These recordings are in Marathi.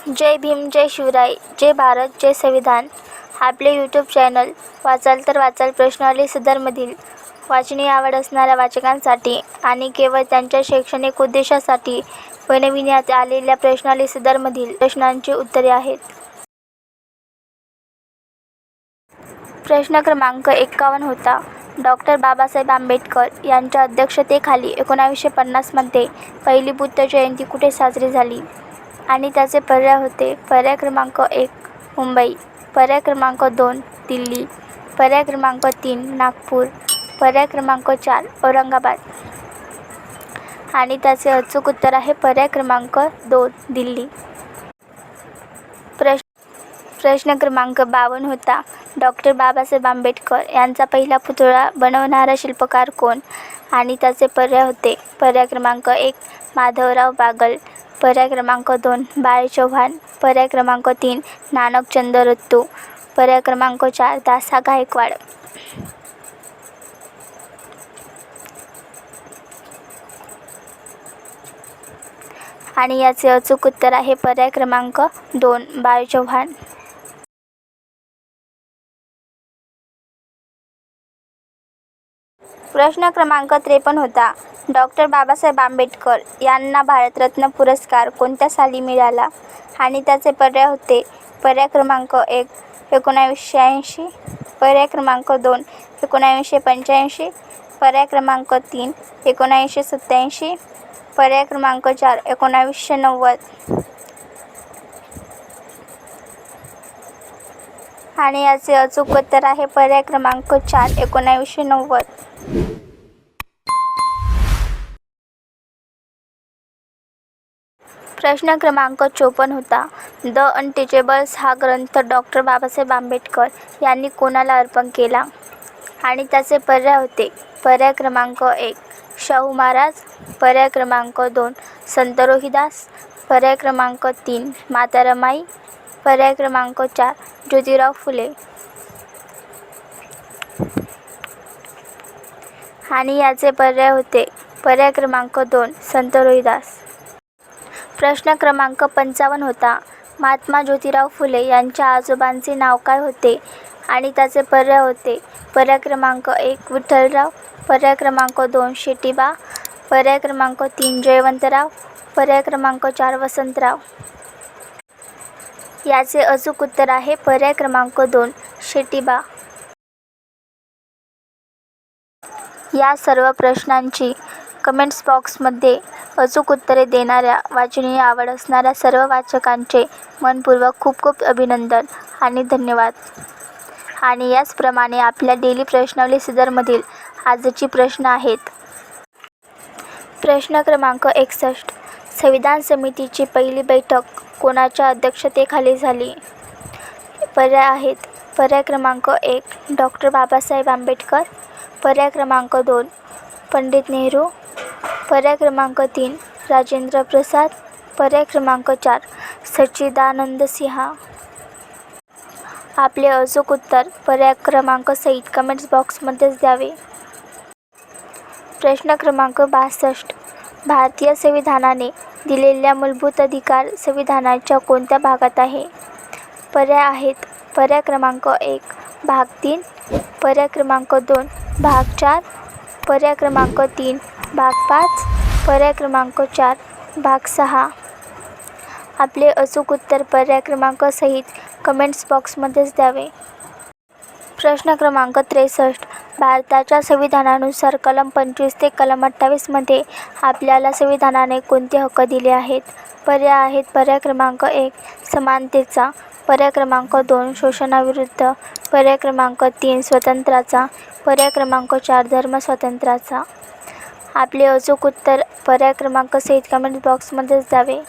जय भीम जय शिवराय जय भारत जय संविधान. आपले यूट्यूब चॅनल वाचाल तर वाचाल प्रश्नावली सदरमधील वाचनीय आवड असणाऱ्या वाचकांसाठी आणि केवळ त्यांच्या शैक्षणिक उद्देशासाठी बनविण्यात आलेल्या प्रश्नावली सदरमधील प्रश्नांची उत्तरे आहेत. प्रश्न क्रमांक एक्कावन्न होता. डॉक्टर बाबासाहेब आंबेडकर यांच्या अध्यक्षतेखाली एकोणावीसशे पन्नासमध्ये पहिली बुद्ध जयंती कुठे साजरी झाली? आणि त्याचे पर्याय होते. पर्याय क्रमांक एक मुंबई. पर्याय क्रमांक दोन दिल्ली. पर्याय क्रमांक तीन नागपूर. पर्याय क्रमांक चार औरंगाबाद. आणि त्याचे अचूक उत्तर आहे पर्याय क्रमांक दोन दिल्ली. प्रश्न प्रश्न क्रमांक बावन्न होता. डॉक्टर बाबासाहेब आंबेडकर यांचा पहिला पुतळा बनवणारा शिल्पकार कोण? आणि त्याचे पर्याय होते. पर्याय क्रमांक एक माधवराव बागल पर्याय क्रमांक दोन बाळ चव्हाण पर्याय क्रमांक तीन नानकचंद रत्तू पर्याय क्रमांक चार दासा गायकवाड. आणि याचे अचूक उत्तर आहे पर्याय क्रमांक दोन बाळ चव्हाण प्रश्न क्रमांक त्रेपन्न होता. डॉक्टर बाबासाहेब आंबेडकर यांना भारतरत्न पुरस्कार कोणत्या साली मिळाला? आणि त्याचे पर्याय होते. पर्याय क्रमांक एक एकोणावीसशे ऐंशी. पर्याय क्रमांक दोन एकोणावीसशे पंच्याऐंशी. पर्याय क्रमांक तीन एकोणावीसशे सत्त्याऐंशी. पर्याय क्रमांक चार एकोणावीसशे नव्वद. आणि याचे अचूक उत्तर आहे पर्याय क्रमांक चार एकोणावीसशे नव्वद. प्रश्न क्रमांक चोपन्न होता. द अनटिचेबल्स हा ग्रंथ डॉक्टर बाबासाहेब आंबेडकर यांनी कोणाला अर्पण केला? आणि त्याचे पर्याय होते. पर्याय क्रमांक एक शाहू महाराज. पर्याय क्रमांक दोन संत रोहिदास. पर्याय क्रमांक तीन माता रमाई पर्याय क्रमांक चार ज्योतिराव फुले. आणि याचे पर्याय होते. पर्याय क्रमांक दोन संत रोहिदास. प्रश्न क्रमांक पंचावन्न होता. महात्मा ज्योतिराव फुले यांच्या आजोबांचे नाव काय होते आणि त्याचे पर्याय होते? पर्याय क्रमांक एक विठ्ठलराव. पर्याय क्रमांक दोन शेटीबा. पर्याय क्रमांक तीन जयवंतराव. पर्याय क्रमांक चार वसंतराव. याचे अचूक उत्तर आहे. पर्याय क्रमांक दोन शेटीबा या सर्व प्रश्नांची कमेंट्स बॉक्समध्ये अचूक उत्तरे देणाऱ्या वाचनीय आवड असणाऱ्या सर्व वाचकांचे मनपूर्वक खूप खूप अभिनंदन आणि धन्यवाद. आणि याचप्रमाणे आपल्या डेली प्रश्नावली सदरमधील आजची प्रश्न आहेत. प्रश्न क्रमांक एकसष्ट. संविधान समितीची पहिली बैठक कोणाच्या अध्यक्षतेखाली झाली? पर्याय आहेत. पर्याय क्रमांक एक डॉक्टर बाबासाहेब आंबेडकर. पर्याय क्रमांक दोन पंडित नेहरू. पर्याय क्रमांक तीन राजेंद्र प्रसाद. पर्याय क्रमांक चार सच्चिदानंद सिंहा. आपले अचूक उत्तर पर्याय क्रमांक सहित कमेंट्स बॉक्समध्येच द्यावे. प्रश्न क्रमांक बासष्ट भारतीय संविधानाने दिलेल्या मूलभूत अधिकार संविधानाच्या कोणत्या भागात आहे? पर्याय आहेत. पर्याय क्रमांक एक भाग तीन. पर्याय क्रमांक दोन भाग चार. पर्याय क्रमांक तीन भाग पाच. पर्याय क्रमांक चार भाग सहा. आपले अचूक उत्तर पर्याय क्रमांक सहित कमेंट्स बॉक्समध्येच द्यावे. प्रश्न क्रमांक त्रेसष्ट भारताच्या संविधानानुसार कलम पंचवीस ते कलम अठ्ठावीसमध्ये आपल्याला संविधानाने कोणते हक्क दिले आहेत? पर्याय आहेत पर्याय क्रमांक एक समानतेचा. पर्याय क्रमांक दोन शोषणाविरुद्ध. पर्याय क्रमांक तीन स्वतंत्राचा. पर्याय क्रमांक चार धर्मस्वातंत्र्याचा आपले अचूक उत्तर पर्याय क्रमांक सहित कमेंट बॉक्समध्येच द्यावे.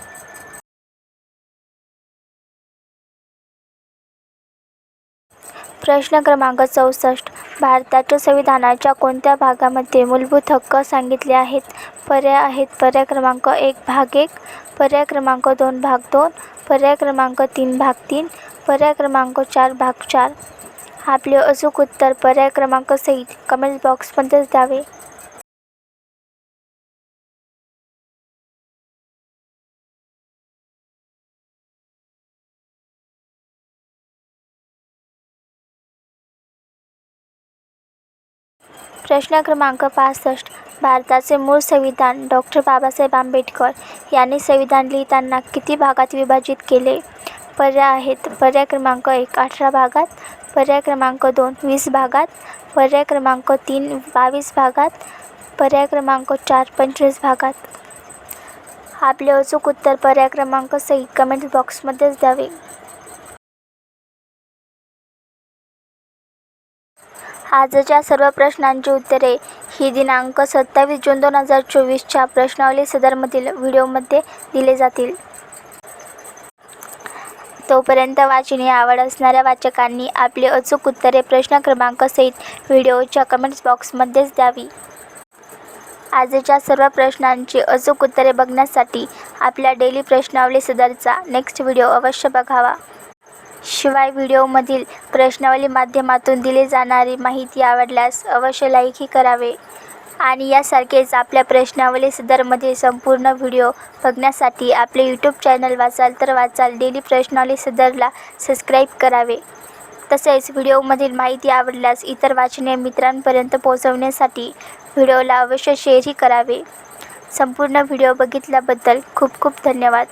प्रश्न क्रमांक चौसष्ट. भारताच्या संविधानाच्या कोणत्या भागामध्ये मूलभूत हक्क सांगितले आहेत? पर्याय आहेत. पर्याय क्रमांक एक भाग एक पर्याय क्रमांक दोन भाग दोन पर्याय क्रमांक तीन भाग तीन पर्याय क्रमांक चार भाग चार. आपले अचूक उत्तर पर्याय क्रमांक सहित कमेंट बॉक्समध्येच द्यावे. प्रश्न क्रमांक पासष्ट. भारताचे मूळ संविधान डॉक्टर बाबासाहेब आंबेडकर यांनी संविधान लिहिताना किती भागात विभाजित केले? पर्याय आहेत. पर्याय क्रमांक एक अठरा भागात. पर्याय क्रमांक दोन वीस भागात. पर्याय क्रमांक तीन बावीस भागात. पर्याय क्रमांक चार पंचवीस भागात. आपले अचूक उत्तर पर्याय क्रमांक सही कमेंट बॉक्समध्येच द्यावे. आजच्या सर्व प्रश्नांची उत्तरे ही दिनांक सत्तावीस जून दोन हजार चोवीसच्या प्रश्नावली सदरमधील व्हिडिओमध्ये दिले जातील. तोपर्यंत वाचनी आवड असणाऱ्या वाचकांनी आपली अचूक उत्तरे प्रश्न क्रमांक सहित व्हिडिओच्या कमेंट्स बॉक्समध्येच द्यावी. आजच्या सर्व प्रश्नांची अचूक उत्तरे बघण्यासाठी आपल्या डेली प्रश्नावली सदरचा नेक्स्ट व्हिडिओ अवश्य बघावा. शिवाय व्हिडिओमधील प्रश्नावली माध्यमातून दिली जाणारी माहिती आवडल्यास अवश्य लाईकही करावे. आणि यासारखेच आपल्या प्रश्नावली सदरमध्ये संपूर्ण व्हिडिओ बघण्यासाठी आपले यूट्यूब चॅनल वाचाल तर वाचाल. डेली प्रश्नावली सदरला सबस्क्राईब करावे. तसेच व्हिडिओमधील माहिती आवडल्यास इतर वाचनीय मित्रांपर्यंत पोहोचवण्यासाठी व्हिडिओला अवश्य शेअरही करावे. संपूर्ण व्हिडिओ बघितल्याबद्दल खूप खूप धन्यवाद.